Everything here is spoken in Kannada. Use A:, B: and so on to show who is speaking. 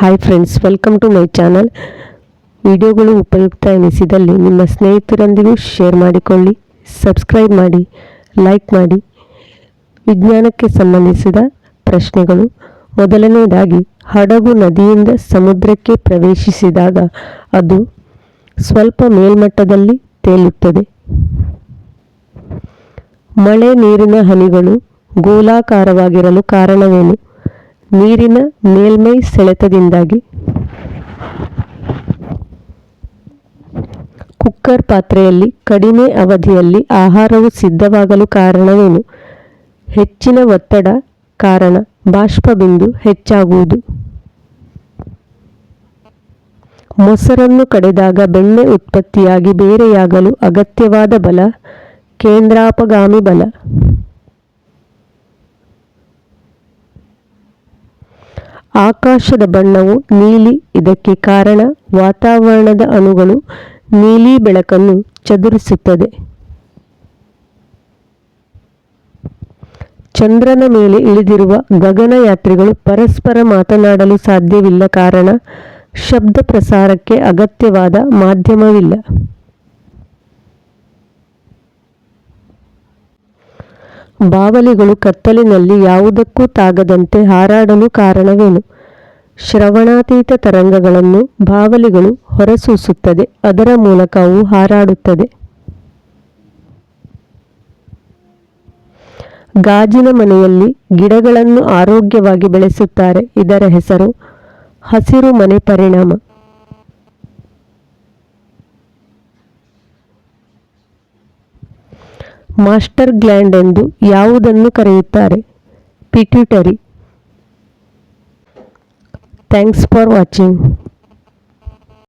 A: Hi friends welcome to my channel ವಿಡಿಯೋಗಳು ಉಪಯುಕ್ತ ಎನಿಸಿದಲ್ಲಿ ನಿಮ್ಮ ಸ್ನೇಹಿತರೊಂದಿಗೂ ಶೇರ್ ಮಾಡಿಕೊಳ್ಳಿ ಸಬ್ಸ್ಕ್ರೈಬ್ ಮಾಡಿ ಲೈಕ್ ಮಾಡಿ. ವಿಜ್ಞಾನಕ್ಕೆ ಸಂಬಂಧಿಸಿದ ಪ್ರಶ್ನೆಗಳು. ಮೊದಲನೆಯದಾಗಿ, ಹಡಗು ನದಿಯಿಂದ ಸಮುದ್ರಕ್ಕೆ ಪ್ರವೇಶಿಸಿದಾಗ ಅದು ಸ್ವಲ್ಪ ಮೇಲ್ಮಟ್ಟದಲ್ಲಿ ತೇಲುತ್ತದೆ. ಮಳೆ ನೀರಿನ ಹನಿಗಳು ಗೋಲಾಕಾರವಾಗಿರಲು ಕಾರಣವೇನು? ನೀರಿನ ಮೇಲ್ಮೈ ಸೆಳೆತದಿಂದಾಗಿ. ಕುಕ್ಕರ್ ಪಾತ್ರೆಯಲ್ಲಿ ಕಡಿಮೆ ಅವಧಿಯಲ್ಲಿ ಆಹಾರವು ಸಿದ್ಧವಾಗಲು ಕಾರಣವೇನು? ಹೆಚ್ಚಿನ ಒತ್ತಡ ಕಾರಣ ಬಾಷ್ಪಬಿಂದು ಹೆಚ್ಚಾಗುವುದು. ಮೊಸರನ್ನು ಕಡೆದಾಗ ಬೆಣ್ಣೆ ಉತ್ಪತ್ತಿಯಾಗಿ ಬೇರೆಯಾಗಲು ಅಗತ್ಯವಾದ ಬಲ, ಕೇಂದ್ರಾಪಗಾಮಿ ಬಲ. ಆಕಾಶದ ಬಣ್ಣವು ನೀಲಿ, ಇದಕ್ಕೆ ಕಾರಣ ವಾತಾವರಣದ ಅಣುಗಳು ನೀಲಿ ಬೆಳಕನ್ನು ಚದುರಿಸುತ್ತದೆ. ಚಂದ್ರನ ಮೇಲೆ ಇಳಿದಿರುವ ಗಗನಯಾತ್ರಿಗಳು ಪರಸ್ಪರ ಮಾತನಾಡಲು ಸಾಧ್ಯವಿಲ್ಲ ಕಾರಣ ಶಬ್ದ ಪ್ರಸಾರಕ್ಕೆ ಅಗತ್ಯವಾದ ಮಾಧ್ಯಮವಿಲ್ಲ. ಬಾವಲಿಗಳು ಕತ್ತಲಿನಲ್ಲಿ ಯಾವುದಕ್ಕೂ ತಾಗದಂತೆ ಹಾರಾಡಲು ಕಾರಣವೇನು? ಶ್ರವಣಾತೀತ ತರಂಗಗಳನ್ನು ಬಾವಲಿಗಳು ಹೊರಸೂಸುತ್ತದೆ, ಅದರ ಮೂಲಕ ಅವು ಹಾರಾಡುತ್ತದೆ. ಗಾಜಿನ ಮನೆಯಲ್ಲಿ ಗಿಡಗಳನ್ನು ಆರೋಗ್ಯವಾಗಿ ಬೆಳೆಸುತ್ತಾರೆ, ಇದರ ಹೆಸರು ಹಸಿರು ಮನೆ ಪರಿಣಾಮ. ಮಾಸ್ಟರ್ ಗ್ಲ್ಯಾಂಡ್ ಎಂದು ಯಾವುದನ್ನು ಕರೆಯುತ್ತಾರೆ? Pituitary thanks for watching